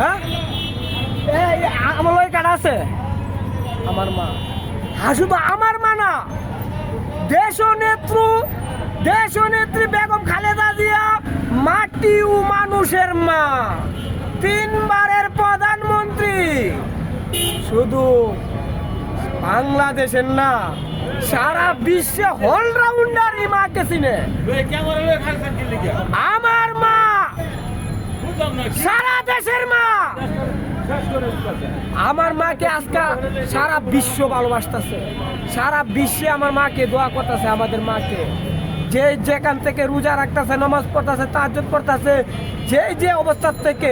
হ্যাঁ? আমার লয় কাটা আছে? আমার মা। হ্যাঁ শুধু আমার মা না। দেশ নেত্রু দেশ নেত্রী বেগম খালেদা জিয়া মাটি ও মানুষের মা। তিনবারের প্রধানমন্ত্রী। শুধু বাংলাদেশের না সারা বিশ্বে অলরাউন্ডার এই মাকে চিনে। আমার সারা দেশের মা! আমার মাকে আজকে সারা বিশ্ব ভালোবাসতেছে। সারা বিশ্বে আমার মাকে দোয়া করতেছে, আমাদের মাকে। যে যেখান থেকে রোজা রাখতেছে, নামাজ পড়তেছে তাজ্জুদ পড়তেছে যে যে অবস্থার থেকে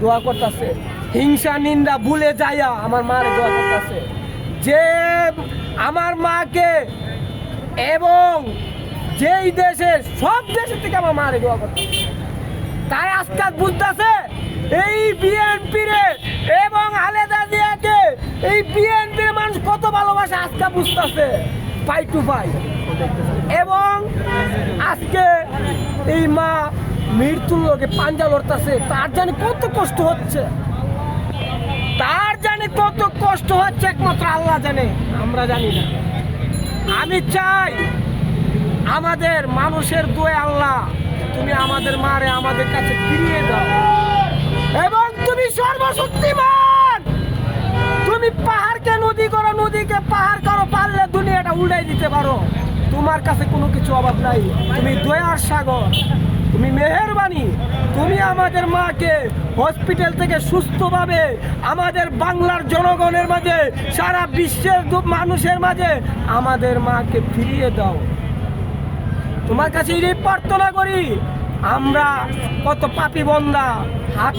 দোয়া করতেছে, হিংসা, নিন্দা, ভুলে যাইয়া আমার মার দোয়া করতেছে। যে আমার মাকে এবং যেই দেশে, সব দেশের থেকে আমার মারে দোয়া করতেছে। আজকাল বুঝতেছে? এই বিএনপি রে এবং আলেদা জিয়াকে, এই বিএনপির মানুষ কত ভালোবাসে আজকে বুঝতেছে? পাই টু পাই এবং আজকে এই মা মৃত্যুর লোকে পাঞ্জা লড়তেছে। তার জানি কত কষ্ট হচ্ছে? তার জানি কত কষ্ট হচ্ছে একমাত্র আল্লাহ জানে, আমরা জানি না। আমি চাই আমাদের মানুষের দোয়ে আল্লাহ তুমি আমাদের মারে আমাদের কাছে ফিরিয়ে দাও। এবং তুমি সর্বশক্তিমান! তুমি পাহাড়কে, নদী করো, নদীকে পাহাড় করো, পারলে দুনিয়াটা উল্টাই দিতে পারো। তোমার কাছে কোনো কিছু অভাব নাই। তুমি দয়ার সাগর, তুমি মেহেরবানি। তুমি আমাদের মাকে হসপিটাল থেকে সুস্থভাবে আমাদের বাংলার জনগণের মাঝে, সারা বিশ্বের মানুষের মাঝে আমাদের মাকে ফিরিয়ে দাও। তোমার কাছে এই প্রার্থনা করি, আমরা কত পাপি বন্দা হাত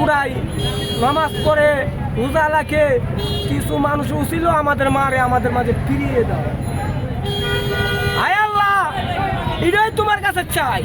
উড়াই, নামাজ পড়ে, রোজা রাখে, কিছু মানুষ উছিল আমাদের মারে, আমাদের মাঝে ফিরিয়ে দাও। আয় আল্লাহ, এটাই তোমার কাছে চাই।